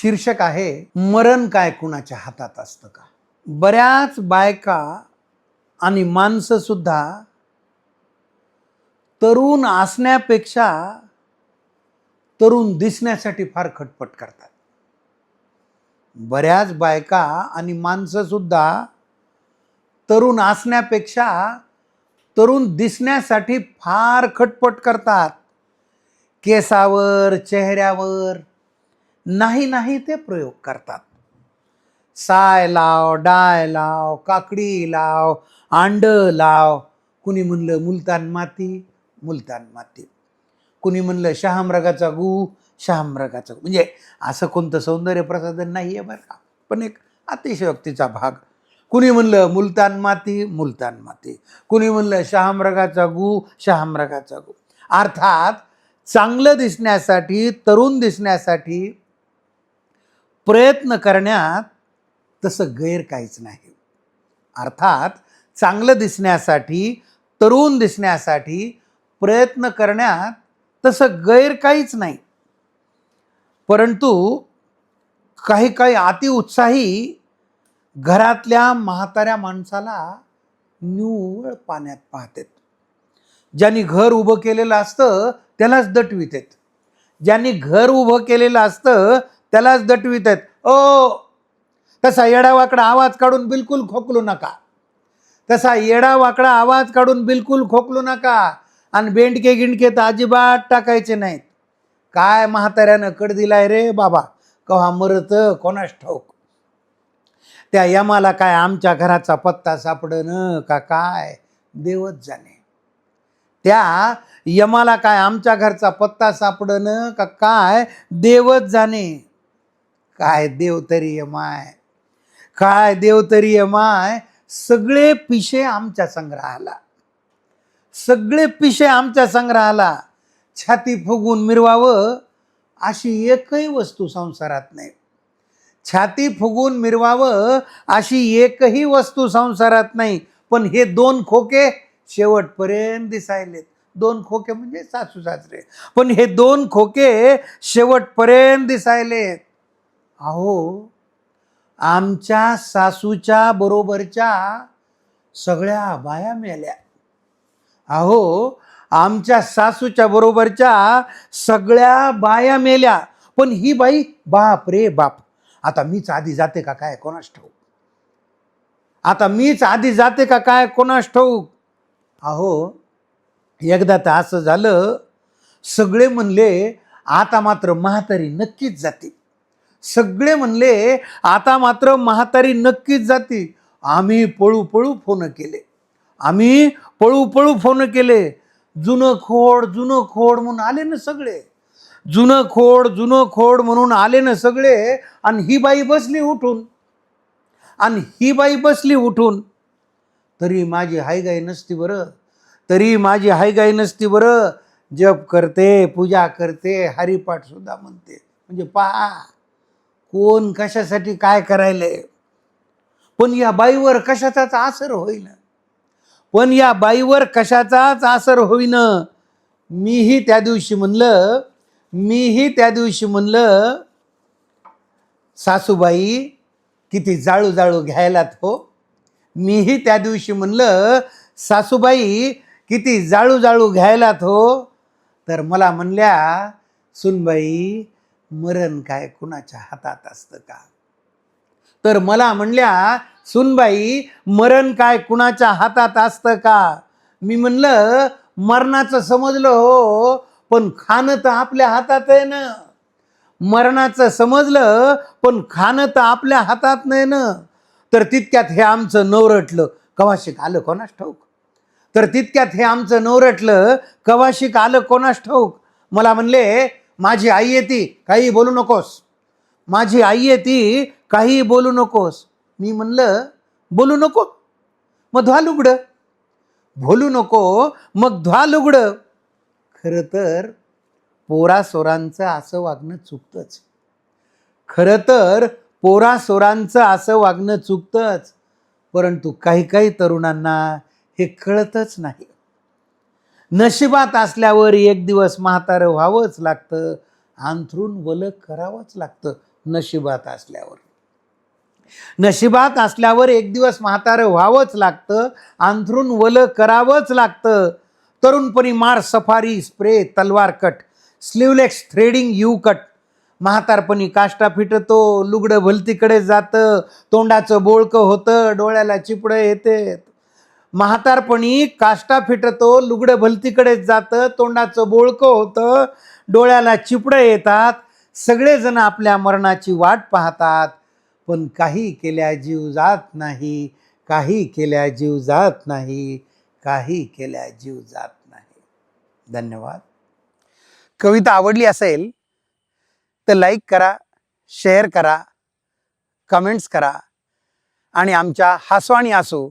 शीर्षक आहे मरण काय कुणाच्या हातात असतं का? बऱ्याच बायका आणि माणसं सुद्धा तरुण असण्यापेक्षा तरुण दिसण्यासाठी फार खटपट करतात. बऱ्याच बायका आणि माणसं सुद्धा तरुण असण्यापेक्षा तरुण दिसण्यासाठी फार खटपट करतात. केसावर चेहऱ्यावर नाही नाही ते प्रयोग करतात. साय लाव डाय लाव काकडी लाव आंड लाव. कुणी म्हणलं मुलतान माती मुलतान माती. कुणी म्हणलं शहामृगाचा गू शहामृगाचा गू. म्हणजे असं कोणतं सौंदर्य प्रसाधन नाही आहे बरं का. पण एक अतिशयोक्तीचा भाग. कुणी म्हणलं मुलतान माती मुलतान माती. कुणी म्हणलं शहामृगाचा गू शहामृगाचा गू. अर्थात चांगलं दिसण्यासाठी तरुण दिसण्यासाठी प्रयत्न करण्यात तसं गैर काहीच नाही. अर्थात चांगलं दिसण्यासाठी तरुण दिसण्यासाठी प्रयत्न करण्यात तसं गैर काहीच नाही. परंतु काही काही अतिउत्साही घरातल्या म्हाताऱ्या माणसाला निव्वळ पाण्यात पाहतात. ज्यांनी घर उभं केलेलं असतं त्यालाच दटवितेत. ज्यांनी घर उभं केलेलं असतं त्यालाच दटवीत आहेत ओ तसा येडावाकडा आवाज काढून बिलकुल खोकलू नका. तसा येडावाकडा आवाज काढून बिलकुल खोकलू नका. आणि बेंडके गिंडके तर अजिबात टाकायचे नाहीत. काय म्हाताऱ्यानं कड दिलाय रे बाबा? कव्हा मरत कोणास ठाऊक? त्या यमाला काय आमच्या घराचा पत्ता सापडन का काय? देवच जाणे. त्या यमाला काय आमच्या घरचा पत्ता सापडन का काय? देवच जाणे. काय देव तरी यमाय काय देव तरी यमाय सगळे पिशे आमच्या संग्रहाला सगळे पिशे आमच्या संग्रहाला छाती फुगून मिरवावं अशी एकही वस्तू संसारात नाही. छाती फुगून मिरवावं अशी एकही वस्तू संसारात नाही. पण हे दोन खोके शेवटपर्यंत दिसायलेत. दोन खोके म्हणजे सासू सासरे. पण हे दोन खोके शेवटपर्यंत दिसायलेत. अहो आमच्या सासूच्या बरोबरच्या सगळ्या बाया मेल्या. अहो आमच्या सासूच्या बरोबरच्या सगळ्या बाया मेल्या. पण ही बाई बाप रे बाप. आता मीच आधी जाते का काय कोणास ठाऊक? आता मीच आधी जाते का काय कोणास ठाऊक? अहो एकदा तर असं झालं सगळे म्हणले आता मात्र म्हातारी नक्कीच जाते. सगळे म्हणले आता मात्र म्हातारी नक्कीच जाती. आम्ही पळू पळू फोन केले. आम्ही पळू पळू फोन केले. जुनं खोड जुनं खोड म्हणून आले ना सगळे. जुनं खोड जुनं खोड म्हणून आले ना सगळे. आणि ही बाई बसली उठून. आणि ही बाई बसली उठून. तरी माझी हायगाई नसती बरं. तरी माझी हायगाई नसती बरं. जप करते पूजा करते हरिपाठ सुद्धा म्हणते. म्हणजे पहा. कोण कशासाठी काय करायलंय? पण या बाईवर कशाचाच आसर होईना. पण या बाईवर कशाचाच आसर होईन. मीही त्या दिवशी म्हणलं मीही त्या दिवशी म्हणलं सासूबाई किती जाळू जाळू घ्यायलात हो. मीही त्या दिवशी म्हणलं सासूबाई किती जाळू जाळू घ्यायलात हो. तर मला म्हणल्या सुनबाई मरण काय कुणाच्या हातात असतं का? तर मला म्हणल्या सुनबाई मरण काय कुणाच्या हातात असतं का? मी म्हणलं मरणाचं समजलं हो पण खाणं तर आपल्या हातात आहे ना. मरणाचं समजलं पण खाणं तर आपल्या हातात नाही ना. तर तितक्यात हे आमचं नवरटलं. कवाशिक आलं कोणास ठाऊक? तर तितक्यात हे आमचं नवरटलं. कवाशिक आलं कोणास ठाऊक? मला म्हणले माझी आई येते काही बोलू नकोस. माझी आई येते काही बोलू नकोस. मी म्हणलं बोलू नको. मग ध्वा लुगडं. बोलू नको मग ध्वा लुगडं. खरं तर पोरासोरांचं असं वागणं चुकतंच. खरं तर पोरासोरांचं असं वागणं चुकतंच. परंतु काही काही तरुणांना हे कळतच नाही. नशिबात असल्यावर एक दिवस म्हातारं व्हावंच लागतं. अंथरून वलं करावंच लागतं नशिबात असल्यावर. नशिबात असल्यावर एक दिवस म्हातारं व्हावंच लागतं. अंथरून वलं करावंच लागतं. तरुणपणी मार सफारी स्प्रे तलवार cut sleeveless threading U cut. म्हातारपणी काष्टा फिटतो लुगडं भलतीकडे जातं. तोंडाचं बोळकं होतं डोळ्याला चिपडं येते. म्हातारपणी काष्टा फिटतो लुगडं भलतीकडेच जातं तोंडाचं बोळकं होतं डोळ्याला चिपडं येतात सगळेजण आपल्या मरणाची वाट पाहतात. पण काही केल्या जीव जात नाही काही केल्या जीव जात नाही काही केल्या जीव जात नाही. धन्यवाद. कविता आवडली असेल तर लाईक करा शेअर करा कमेंट्स करा. आणि आमच्या हसवाणी आणि